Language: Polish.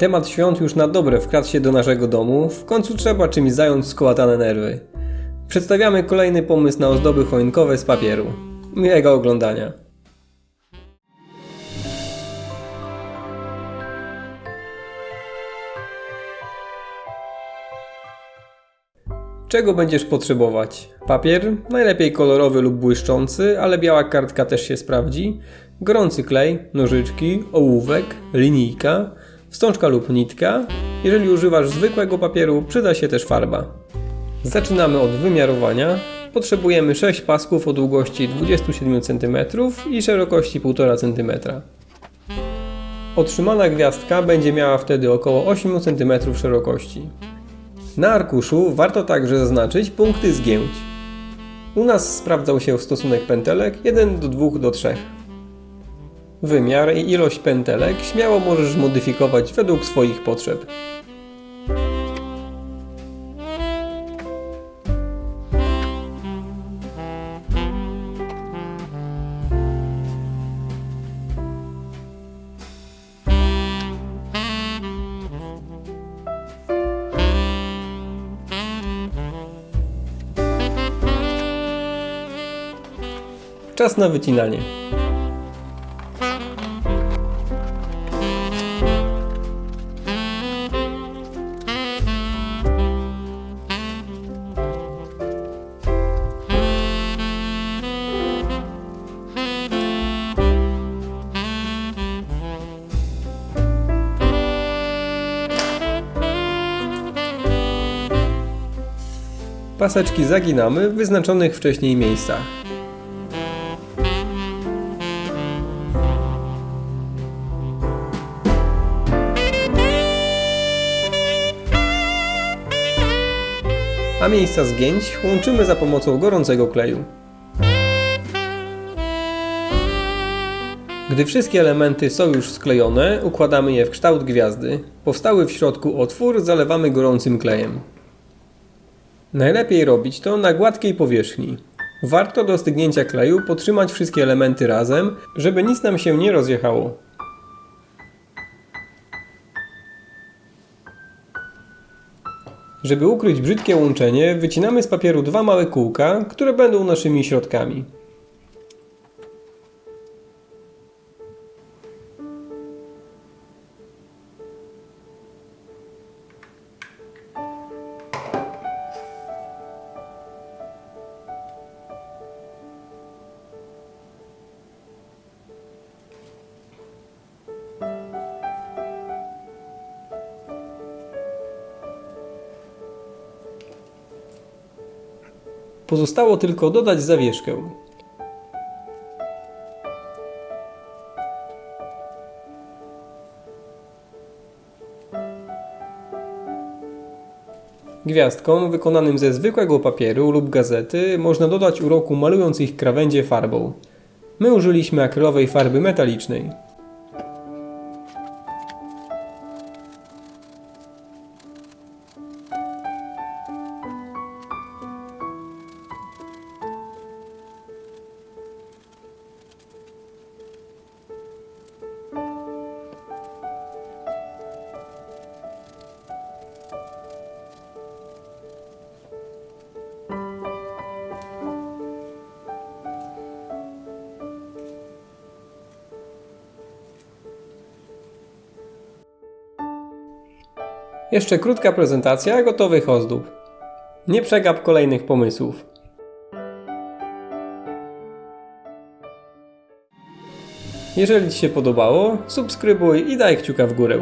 Temat świąt już na dobre wkradł się do naszego domu, w końcu trzeba czymś zająć skołatane nerwy. Przedstawiamy kolejny pomysł na ozdoby choinkowe z papieru. Miłego oglądania. Czego będziesz potrzebować? Papier, najlepiej kolorowy lub błyszczący, ale biała kartka też się sprawdzi. Gorący klej, nożyczki, ołówek, linijka, wstążka lub nitka. Jeżeli używasz zwykłego papieru, przyda się też farba. Zaczynamy od wymiarowania. Potrzebujemy 6 pasków o długości 27 cm i szerokości 1,5 cm. Otrzymana gwiazdka będzie miała wtedy około 8 cm szerokości. Na arkuszu warto także zaznaczyć punkty zgięć. U nas sprawdzał się stosunek pętelek 1 do 2 do 3. Wymiar i ilość pętelek śmiało możesz modyfikować według swoich potrzeb. Czas na wycinanie. Paseczki zaginamy w wyznaczonych wcześniej miejscach. a miejsca zgięć łączymy za pomocą gorącego kleju. Gdy wszystkie elementy są już sklejone, układamy je w kształt gwiazdy. Powstały w środku otwór zalewamy gorącym klejem. Najlepiej robić to na gładkiej powierzchni. Warto do stygnięcia kleju potrzymać wszystkie elementy razem, żeby nic nam się nie rozjechało. Żeby ukryć brzydkie łączenie, wycinamy z papieru dwa małe kółka, które będą naszymi środkami. Pozostało tylko dodać zawieszkę. Gwiazdkom wykonanym ze zwykłego papieru lub gazety można dodać uroku malując ich krawędzie farbą. My użyliśmy akrylowej farby metalicznej. Jeszcze krótka prezentacja gotowych ozdób. Nie przegap kolejnych pomysłów. Jeżeli Ci się podobało, subskrybuj i daj kciuka w górę.